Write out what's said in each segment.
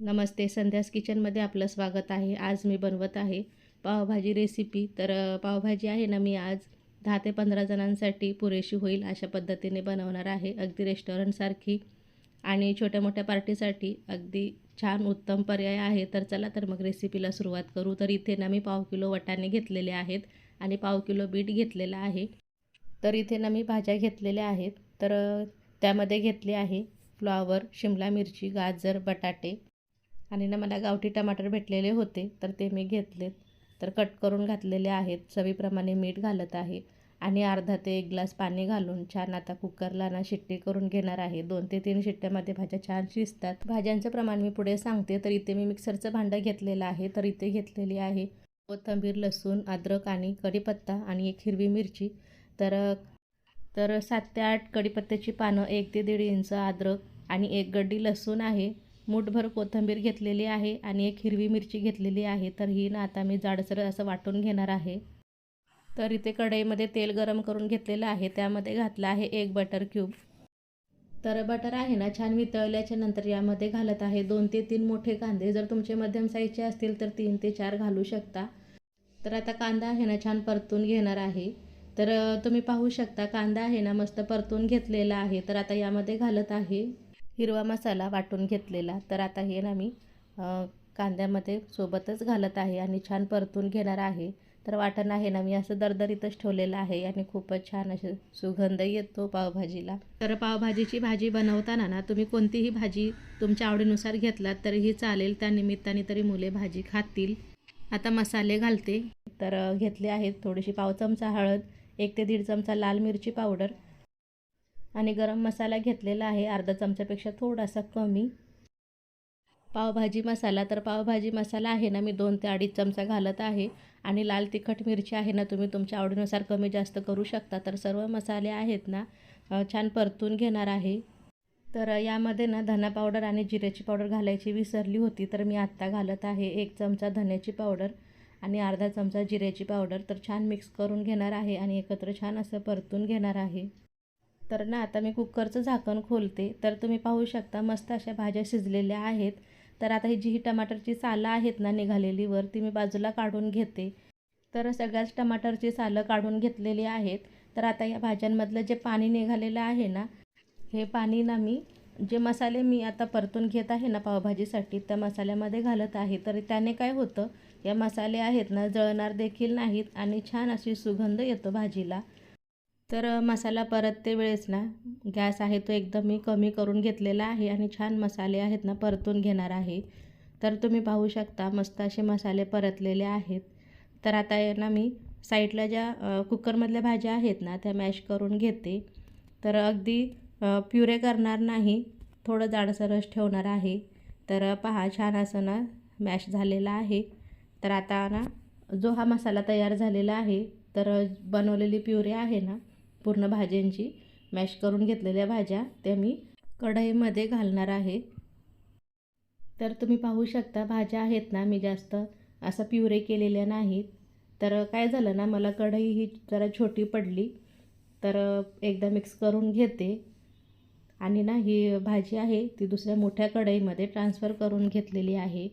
नमस्ते संध्यास किचनमध्ये आपलं स्वागत आहे. आज मी बनवत आहे पावभाजी रेसिपी तर पावभाजी आहे ना मी आज दहा ते पंधरा जणांसाठी पुरेशी होईल अशा पद्धतीने बनवणार आहे. अगदी रेस्टॉरंटसारखी आणि छोट्या मोठ्या पार्टीसाठी अगदी छान उत्तम पर्याय आहे. तर चला तर मग रेसिपीला सुरुवात करू. तर इथे ना मी पाव किलो वटाणे घेतलेले आहेत आणि पाव किलो बीट घेतलेलं आहे. तर इथे ना मी भाज्या घेतलेल्या आहेत. तर त्यामध्ये घेतले आहे फ्लॉवर शिमला मिरची गाजर बटाटे आणि ना मला गावठी टमाटर भेटलेले होते तर ते मी घेतलेत. तर कट करून घातलेले आहेत. चवीप्रमाणे मीठ घालत आहे. आणि अर्धा ते एक ग्लास पाणी घालून छान आता कुकरला ना शिट्टी करून घेणार आहे. दोन ते तीन शिट्ट्यामध्ये भाज्या छान शिजतात. भाज्यांचं प्रमाण मी पुढे सांगते. तर इथे मी मिक्सरचं भांडं घेतलेलं आहे. तर इथे घेतलेली आहे कोथिंबीर लसूण अद्रक आणि कढीपत्ता आणि एक हिरवी मिरची. तर तर सात ते आठ कढीपत्त्याची पानं एक ते दीड इंच अद्रक आणि एक गड्डी लसूण आहे. मूठभर कोथिंबीर घेतलेली आहे आणि एक हिरवी मिरची घेतलेली आहे. तर ही ना आता मी जाडसर असं वाटून घेणार आहे. तर इथे कढईमध्ये तेल गरम करून घेतलेलं आहे. त्यामध्ये घातलं आहे एक बटर क्यूब तर बटर आहे ना छान वितळल्याच्या नंतर यामध्ये घालत आहे दोन ते तीन मोठे कांदे. जर तुमचे मध्यम साईजचे असतील तर तीन ते चार घालू शकता. तर आता कांदा आहे ना छान परतून घेणार आहे. तर तुम्ही पाहू शकता कांदा आहे ना मस्त परतून घेतलेला आहे. तर आता यामध्ये घालत आहे. हिरवा मसाला वाटून घेतलेला. तर आता हे ना मी कांद्यामध्ये सोबतच घालत आहे आणि छान परतून घेणार आहे. तर वाटण आहे ना मी असं दरदरीतच ठेवलेलं आहे आणि खूपच छान असे सुगंध येतो पावभाजीला. तर पावभाजीची भाजी बनवताना ना तुम्ही कोणतीही भाजी तुमच्या आवडीनुसार घेतलात तरीही चालेल. त्या निमित्ताने तरी मुले भाजी खातील. आता मसाले घालते. तर घेतले आहेत थोडीशी पाव चमचा हळद एक ते दीड चमचा लाल मिरची पावडर आणि गरम मसाला घेतलेला आहे. अर्धा चमच्यापेक्षा थोडासा कमी. पावभाजी मसाला तर पावभाजी मसाला आहे ना मी दोन ते अडीच चमचा घालत आहे. आणि लाल तिखट मिरची आहे ना तुम्ही तुमच्या आवडीनुसार कमी जास्त करू शकता. तर सर्व मसाले आहेत ना छान परतून घेणार आहे. तर यामध्ये ना धना पावडर आणि जिऱ्याची पावडर घालायची विसरली होती तर मी आत्ता घालत आहे. एक चमचा धन्याची पावडर आणि अर्धा चमचा जिऱ्याची पावडर तर छान मिक्स करून घेणार आहे आणि एकत्र छान असं परतून घेणार आहे. तर ना आता मी कुकरचं झाकण खोलते. तर तुम्ही पाहू शकता मस्त अशा भाज्या शिजलेल्या आहेत. तर आता ही जी ही टमाटरची सालं आहेत ना निघालेली वर ती मी बाजूला काढून घेते. तर सगळ्याच टमाटरची सालं काढून घेतलेली आहेत. तर आता या भाज्यांमधलं जे पाणी निघालेलं आहे ना हे पाणी ना मी जे मसाले मी आता परतून घेत आहे ना पावभाजीसाठी त्या मसाल्यामध्ये घालत आहे. तर त्याने काय होतं या मसाले आहेत ना जळणार देखील नाहीत आणि छान अशी सुगंध येतो भाजीला. तर मसाला परतते वेळेस ना गॅस आहे तो एकदम मी कमी करून घेतलेला आहे आणि छान मसाले आहेत ना परतून घेणार आहे. तर तुम्ही पाहू शकता मस्त असे मसाले परतलेले आहेत. तर आता आहे ना मी साईडला ज्या कुकरमधल्या भाज्या आहेत ना त्या मॅश करून घेते. तर अगदी प्युरे करणार नाही थोडं जाडसरस ठेवणार आहे. तर पहा छान असं ना मॅश झालेला आहे. तर आता ना जो हा मसाला तयार झालेला आहे तर बनवलेली प्युरे आहे ना पूर्ण भाज्यांची मॅश करून घेतलेल्या भाज्या त्या मी कढईमध्ये घालणार आहे. तर तुम्ही पाहू शकता भाज्या आहेत ना मी जास्त असं प्युरे केलेल्या नाहीत. तर काय झालं ना मला कढई ही जरा छोटी पडली. तर एकदा मिक्स करून घेते. आणि ना ही भाजी आहे ती दुसऱ्या मोठ्या कढईमध्ये ट्रान्सफर करून घेतलेली आहे.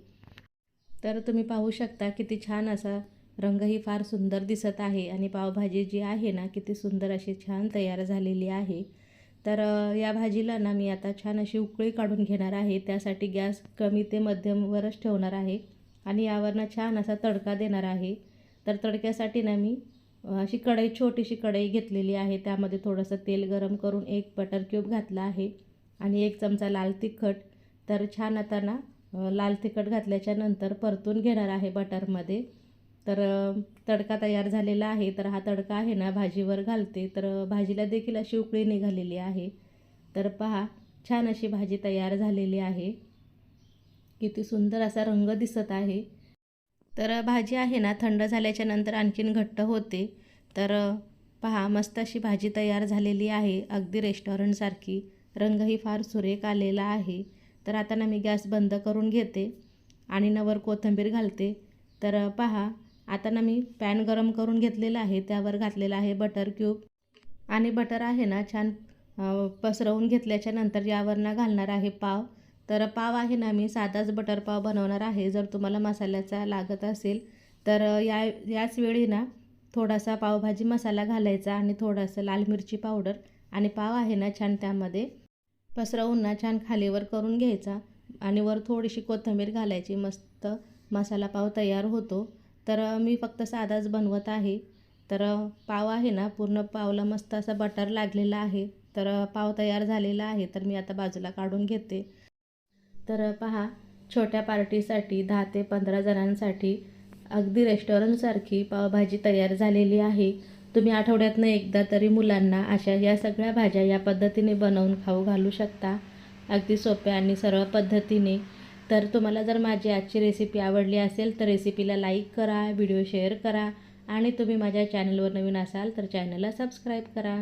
तर तुम्ही पाहू शकता किती छान असा रंगही फार सुंदर दिसत आहे आणि पावभाजी जी आहे ना किती सुंदर अशी छान तयार झालेली आहे. तर या भाजीला ना मी आता छान अशी उकळी काढून घेणार आहे. त्यासाठी गॅस कमी ते मध्यमवरच ठेवणार आहे आणि यावर ना छान असा तडका देणार आहे. तर तडक्यासाठी ना मी अशी कढई छोटीशी कढई घेतलेली आहे. त्यामध्ये थोडंसं तेल गरम करून एक बटर क्यूब घातला आहे आणि एक चमचा लाल तिखट. तर छान आता ना लाल तिखट घातल्याच्या नंतर परतून घेणार आहे बटरमध्ये. तर तडका तयार झालेला आहे. तर हा तडका आहे ना भाजीवर घालते. तर भाजीला देखील अशी उकळी निघालेली आहे. तर पहा छान अशी भाजी तयार झालेली आहे. किती सुंदर असा रंग दिसत आहे. तर भाजी आहे ना थंड झाल्याच्यानंतर आणखीन घट्ट होते. तर पहा मस्त अशी भाजी तयार झालेली आहे. अगदी रेस्टॉरंटसारखी रंगही फार सुरेख आलेला आहे. तर आता ना मी गॅस बंद करून घेते आणि नवर कोथिंबीर घालते. तर पहा आता ना मी पॅन गरम करून घेतलेला आहे त्यावर घातलेला आहे बटर क्यूब आणि बटर आहे ना छान पसरवून घेतल्याच्या नंतर यावर ना घालणार आहे पाव. तर पाव आहे ना मी साधाच बटर पाव बनवणार आहे जर तुम्हाला मसाल्याचा लागत असेल. तर या याच वेळी ना थोडासा पावभाजी मसाला घालायचा आणि थोडासा लाल मिरची पावडर आणि पाव आहे ना छान त्यामध्ये पसरवून ना छान खालीवर करून घ्यायचा. आणि वर थोडीशी कोथिंबीर घालायची मस्त मसाला पाव तयार होतो. तर मी फक्त साधाच बनवत आहे. तर पाव आहे ना पूर्ण पावला मस्त असा बटर लागलेला आहे. तर पाव तयार झालेला आहे तर मी आता बाजूला काढून घेते. तर पहा छोट्या पार्टीसाठी दहा ते पंधरा जणांसाठी अगदी रेस्टॉरंटसारखी पावभाजी तयार झालेली आहे. तुम्ही आठवड्यातनं एकदा तरी मुलांना अशा या सगळ्या भाज्या या पद्धतीने बनवून खाऊ घालू शकता. अगदी सोप्या आणि सरळ पद्धतीने. तर तुम्हाला जर माझी आजची रेसिपी आवडली असेल तर रेसिपीला लाईक करा व्हिडिओ शेअर करा आणि तुम्ही माझ्या चॅनलवर नवीन असाल तर चॅनलला सबस्क्राईब करा.